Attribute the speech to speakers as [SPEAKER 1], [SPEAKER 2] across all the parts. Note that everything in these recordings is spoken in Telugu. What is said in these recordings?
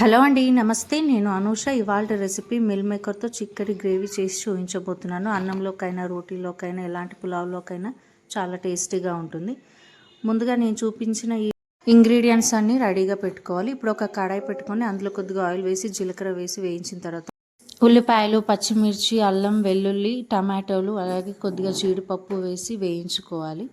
[SPEAKER 1] హలో అండి నమస్తే. నేను అనూష. ఇవాళ రెసిపీ మిల్ మేకర్తో చిక్కటి గ్రేవీ చేసి చూపించబోతున్నాను. అన్నంలోకైనా రోటీలోకైనా ఎలాంటి పులావ్లోకైనా చాలా టేస్టీగా ఉంటుంది. ముందుగా నేను చూపించిన ఈ ఇంగ్రీడియంట్స్ అన్నీ రెడీగా పెట్టుకోవాలి. ఇప్పుడు ఒక కడాయి పెట్టుకొని అందులో కొద్దిగా ఆయిల్ వేసి జీలకర్ర వేసి వేయించిన తర్వాత ఉల్లిపాయలు పచ్చిమిర్చి అల్లం వెల్లుల్లి టమాటోలు అలాగే కొద్దిగా జీడిపప్పు వేసి వేయించుకోవాలి.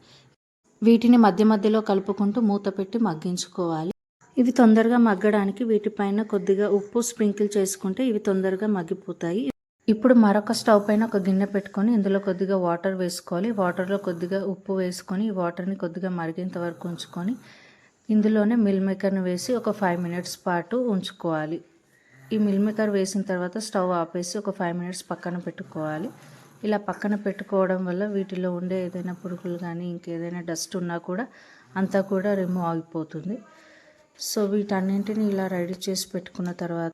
[SPEAKER 1] వీటిని మధ్య మధ్యలో కలుపుకుంటూ మూత పెట్టి మగ్గించుకోవాలి. ఇవి తొందరగా మగ్గడానికి వీటిపైన కొద్దిగా ఉప్పు స్ప్రింకిల్ చేసుకుంటే ఇవి తొందరగా మగ్గిపోతాయి. ఇప్పుడు మరొక స్టవ్ పైన ఒక గిన్నె పెట్టుకొని ఇందులో కొద్దిగా వాటర్ వేసుకోవాలి. వాటర్లో కొద్దిగా ఉప్పు వేసుకొని ఈ వాటర్ని కొద్దిగా మరిగేంత వరకు ఉంచుకొని ఇందులోనే మిల్ మేకర్ని వేసి ఒక ఫైవ్ మినిట్స్ పాటు ఉంచుకోవాలి. ఈ మిల్ మేకర్ వేసిన తర్వాత స్టవ్ ఆపేసి ఒక ఫైవ్ మినిట్స్ పక్కన పెట్టుకోవాలి. ఇలా పక్కన పెట్టుకోవడం వల్ల వీటిలో ఉండే ఏదైనా పురుగులు కానీ ఇంకేదైనా డస్ట్ ఉన్నా కూడా అంతా కూడా రిమూవ్ అయిపోతుంది సో వీటన్నింటిని ఇలా రెడీ చేసి పెట్టుకున్న తర్వాత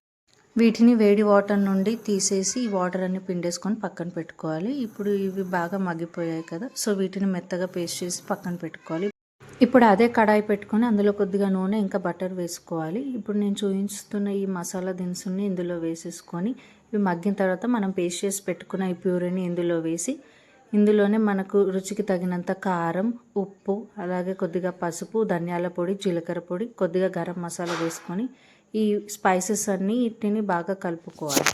[SPEAKER 1] వీటిని వేడి వాటర్ నుండి తీసేసి ఈ వాటర్ అన్ని పిండేసుకొని పక్కన పెట్టుకోవాలి. ఇప్పుడు ఇవి బాగా మగ్గిపోయాయి కదా సో వీటిని మెత్తగా పేస్ట్ చేసి పక్కన పెట్టుకోవాలి. ఇప్పుడు అదే కడాయి పెట్టుకొని అందులో కొద్దిగా నూనె ఇంకా బటర్ వేసుకోవాలి. ఇప్పుడు నేను చూపిస్తున్న ఈ మసాలా దినుసుని ఇందులో వేసేసుకొని ఇవి మగ్గిన తర్వాత మనం పేస్ట్ చేసి పెట్టుకున్న ఈ ప్యూరీని ఇందులో వేసి ఇందులోనే మనకు రుచికి తగినంత కారం ఉప్పు అలాగే కొద్దిగా పసుపు ధనియాల పొడి జీలకర్ర పొడి కొద్దిగా గరం మసాలా వేసుకొని ఈ స్పైసెస్ అన్నీ వీటిని బాగా కలుపుకోవాలి.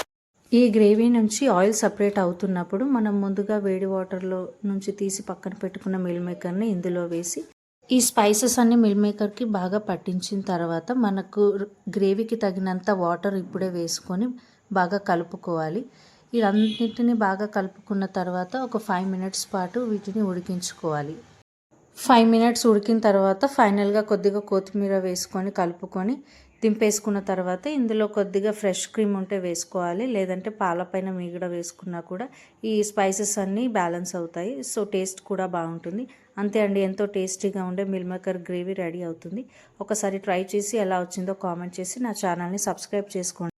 [SPEAKER 1] ఈ గ్రేవీ నుంచి ఆయిల్ సపరేట్ అవుతున్నప్పుడు మనం ముందుగా వేడి వాటర్లో నుంచి తీసి పక్కన పెట్టుకున్న మిల్ మేకర్ని ఇందులో వేసి ఈ స్పైసెస్ అన్ని మిల్ మేకర్కి బాగా పట్టించిన తర్వాత మనకు గ్రేవీకి తగినంత వాటర్ ఇప్పుడే వేసుకొని బాగా కలుపుకోవాలి. ఇవన్నిటిని బాగా కలుపుకున్న తర్వాత ఒక ఫైవ్ మినిట్స్ పాటు వీటిని ఉడికించుకోవాలి. ఫైవ్ మినిట్స్ ఉడికిన తర్వాత ఫైనల్గా కొద్దిగా కొత్తిమీర వేసుకొని కలుపుకొని దింపేసుకున్న తర్వాత ఇందులో కొద్దిగా ఫ్రెష్ క్రీమ్ ఉంటే వేసుకోవాలి. లేదంటే పాలపైన మీగడ వేసుకున్నా కూడా ఈ స్పైసెస్ అన్నీ బ్యాలెన్స్ అవుతాయి. సో టేస్ట్ కూడా బాగుంటుంది. అంతే అండి. ఎంతో టేస్టీగా ఉండే మిల్ మేకర్ గ్రేవీ రెడీ అవుతుంది. ఒకసారి ట్రై చేసి ఎలా వచ్చిందో కామెంట్ చేసి నా ఛానల్ని సబ్స్క్రైబ్ చేసుకోండి.